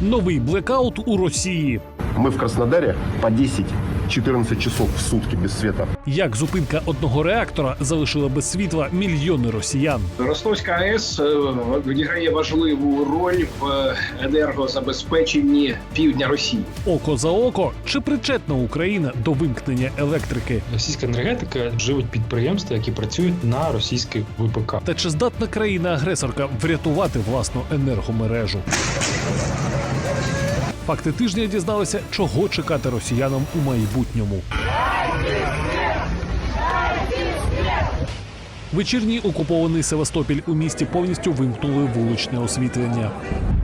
Новий блекаут у Росії. Мы в Краснодаре по 10-14 часов в сутки без света. Як зупинка одного реактора залишила без світла мільйони росіян. Ростовська АЕС е, відіграє важливу роль в енергозабезпеченні півдня Росії. Око за око чи причетна Україна до вимкнення електрики? Російська енергетика живуть підприємства, які працюють на російських ВПК. Та чи здатна країна-агресорка врятувати власну енергомережу? Факти тижня дізналися, чого чекати росіянам у майбутньому. Вечірній окупований Севастопіль у місті повністю вимкнули вуличне освітлення.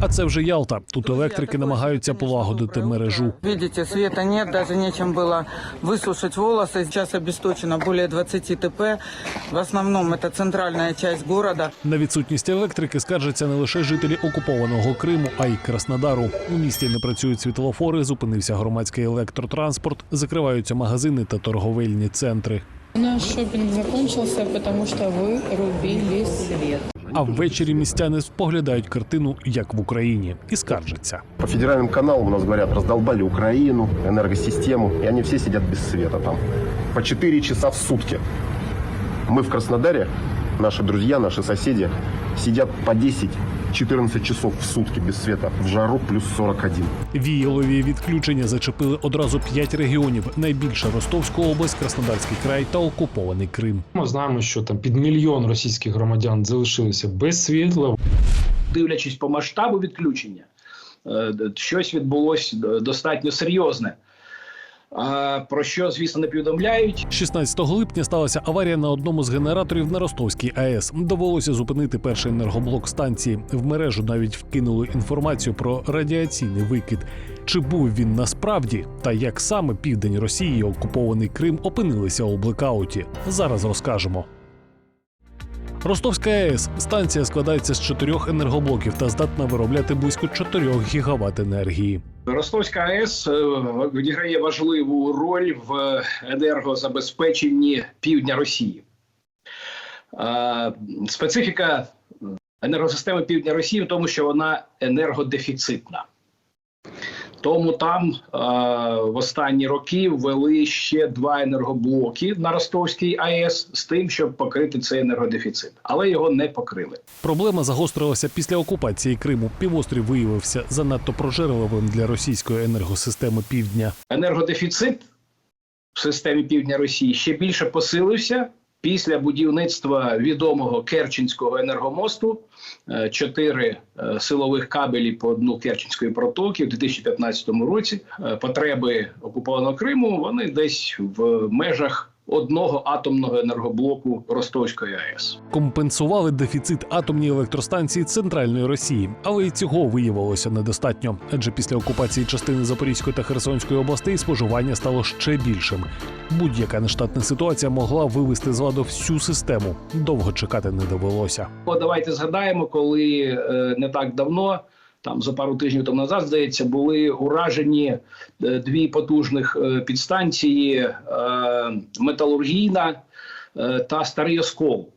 А це вже Ялта. Тут електрики намагаються полагодити мережу. Видите, света нет, даже нечем было высушить волосы. Сейчас обесточено более 20 ТП. В основном это центральная часть города. На відсутність електрики скаржаться не лише жителі окупованого Криму, а й Краснодару. У місті не працюють світлофори, зупинився громадський електротранспорт, закриваються магазини та торговельні центри. Наш шопинг закончился, потому что вы рубили свет. А ввечері містяни споглядають картину, як в Україні, і скаржаться. По федеральным каналам у нас говорят, раздолбали Украину, энергосистему, и они все сидят без света там. По 4 часа в сутки. Мы в Краснодаре, наши друзья, наши соседи, сидят по 10-14 часов в сутки без света. В жару плюс 41. Віялові відключення зачепили одразу п'ять регіонів: найбільше Ростовську область, Краснодарський край та окупований Крим. Ми знаємо, що там під мільйон російських громадян залишилися без світла. Дивлячись по масштабу відключення, е, щось відбулося достатньо серйозне. А, Про що, звісно, не повідомляють. 16 липня сталася аварія на одному з генераторів на Ростовській АЕС. Довелося зупинити перший енергоблок станції. В мережу навіть вкинули інформацію про радіаційний викид. Чи був він насправді, та як саме південь Росії окупований Крим опинилися у блекауті? Зараз розкажемо. Ростовська АЕС станція складається з чотирьох енергоблоків та здатна виробляти близько 4 гігават енергії. Ростовська АЕС е, відіграє важливу роль в енергозабезпеченні півдня Росії. Е, Специфіка енергосистеми півдня Росії в тому, що вона енергодефіцитна. Тому там е, в останні роки ввели ще два енергоблоки на Ростовській АЕС з тим, щоб покрити цей енергодефіцит, але його не покрили. Проблема загострилася після окупації Криму. Півострів виявився занадто прожерливим для російської енергосистеми півдня. енергодефіцит в системі півдня Росії ще більше посилився після будівництва відомого Керченського енергомосту. Е, Чотири е, силових кабелі по дну Керченської протоки в 2015 році. Е, Потреби окупованого Криму вони десь в межах одного атомного енергоблоку Ростовської АЕС. Компенсували дефіцит атомні електростанції центральної Росії, але і цього виявилося недостатньо. Адже після окупації частини Запорізької та Херсонської областей споживання стало ще більшим. Будь-яка нештатна ситуація могла вивести з ладу всю систему. Довго чекати не довелося. О, давайте згадаємо, коли е, не так давно, там за пару тижнів тому назад, здається, були уражені е, дві потужних е, підстанції е, металургійна та старий оскол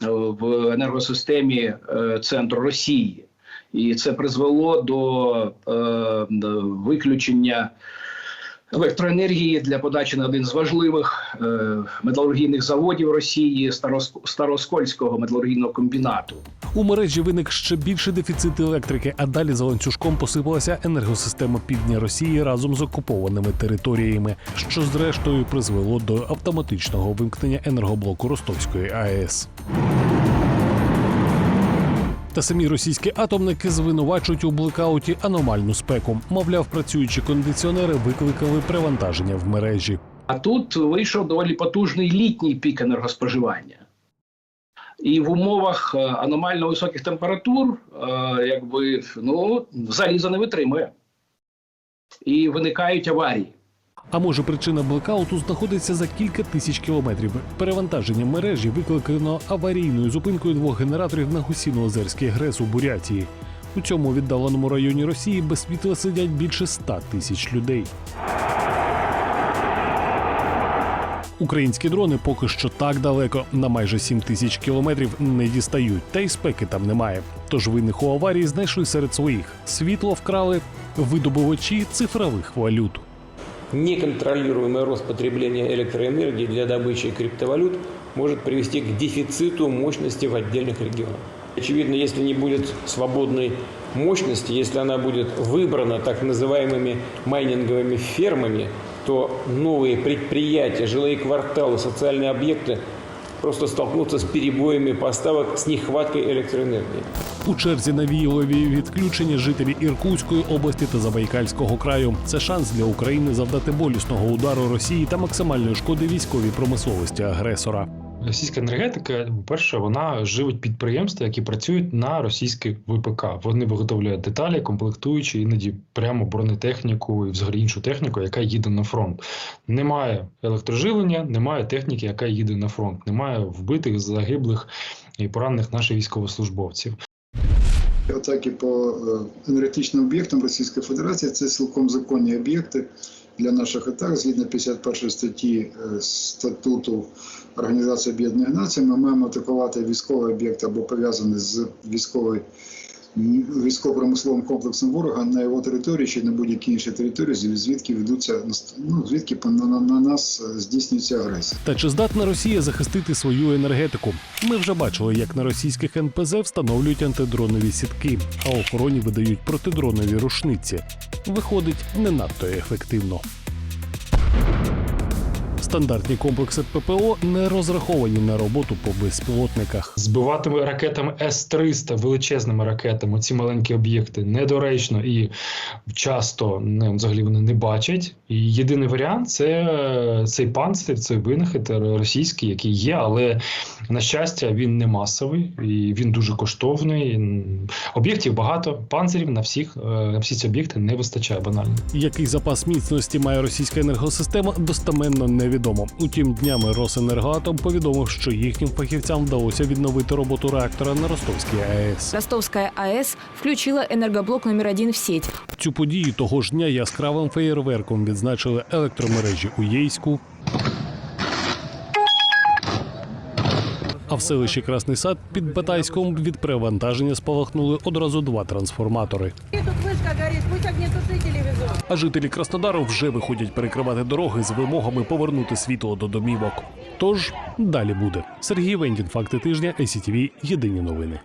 в енергосистемі центру Росії. І це призвело до виключення електроенергії для подачі на один з важливих е, металургійних заводів Росії Старос- Староскольського металургійного комбінату. У мережі виник ще більший дефіцит електрики, а далі за ланцюжком посипалася енергосистема півдня Росії разом з окупованими територіями, що зрештою призвело до автоматичного вимкнення енергоблоку Ростовської АЕС. Та самі російські атомники звинувачують у блекауті аномальну спеку. Мовляв, працюючі кондиціонери викликали перевантаження в мережі. А тут вийшов доволі потужний літній пік енергоспоживання. І в умовах е, аномально високих температур, е, якби ну, залізо не витримує. І виникають аварії. А може, причина блекауту знаходиться за кілька тисяч кілометрів. Перевантаження мережі викликано аварійною зупинкою двох генераторів на Гусіно-Озерський ГРЕС у Бурятії. У цьому віддаленому районі Росії без світла сидять більше ста тисяч людей. Українські дрони поки що так далеко, на майже 7 тисяч кілометрів не дістають, та й спеки там немає. Тож винних у аварії знайшли серед своїх. Світло вкрали видобувачі цифрових валют Неконтролируемый рост потребления электроэнергии для добычи криптовалют может привести к дефициту мощности в отдельных регионах. Очевидно, если не будет свободной мощности, если она будет выбрана так называемыми майнинговыми фермами, то новые предприятия, жилые кварталы, социальные объекты просто столкнуться з перебоями поставок, з нехваткою електроенергії. У черзі на війлові відключення жителі Іркутської області та Забайкальського краю. Це шанс для України завдати болісного удару Росії та максимальної шкоди військовій промисловості агресора. Російська енергетика, по-перше, вона живить підприємства, які працюють на російський ВПК. Вони виготовляють деталі, комплектуючи іноді прямо бронетехніку і взагалі іншу техніку, яка їде на фронт. Немає електроживлення, немає техніки, яка їде на фронт. Немає вбитих, загиблих і поранених наших військовослужбовців. Атаки по е, енергетичним об'єктам Російської Федерації це цілком законні об'єкти для наших атак. Згідно 51 статті е, статуту Організації Об'єднаних Націй, ми маємо атакувати військовий об'єкт або пов'язаний з військовою військово-промисловим комплексом ворога на його території чи на будь-якій іншій території, звідки ведуться ну, звідки на, на, на нас здійснюється агресія. Та чи здатна Росія захистити свою енергетику? Ми вже бачили, як на російських НПЗ встановлюють антидронові сітки, а охороні видають протидронові рушниці. Виходить не надто ефективно. Стандартні комплекси ППО не розраховані на роботу по безпілотниках. Збиватими ракетами С-300, величезними ракетами, ці маленькі об'єкти недоречно і часто не, взагалі вони не бачать. І єдиний варіант це е, цей панцир, цей винахід російський, який є, але на щастя він не масовий і він дуже коштовний. Об'єктів багато, панцирів на всіх е, на всі ці об'єкти не вистачає банально. Який запас міцності має російська енергосистема, достеменно невідомо. Утім, днями Росенергоатом повідомив, що їхнім фахівцям вдалося відновити роботу реактора на Ростовській АЕС. Ростовська АЕС включила енергоблок номер 1 в сеть. Цю подію того ж дня яскравим феєрверком відзначили електромережі у Єйську. А в селищі Красний Сад під Батайськом від перевантаження спалахнули одразу два трансформатори. А жителі Краснодару вже виходять перекривати дороги з вимогами повернути світло до домівок. Тож далі буде. Сергій Вендін, факти тижня, ICTV, Єдині новини.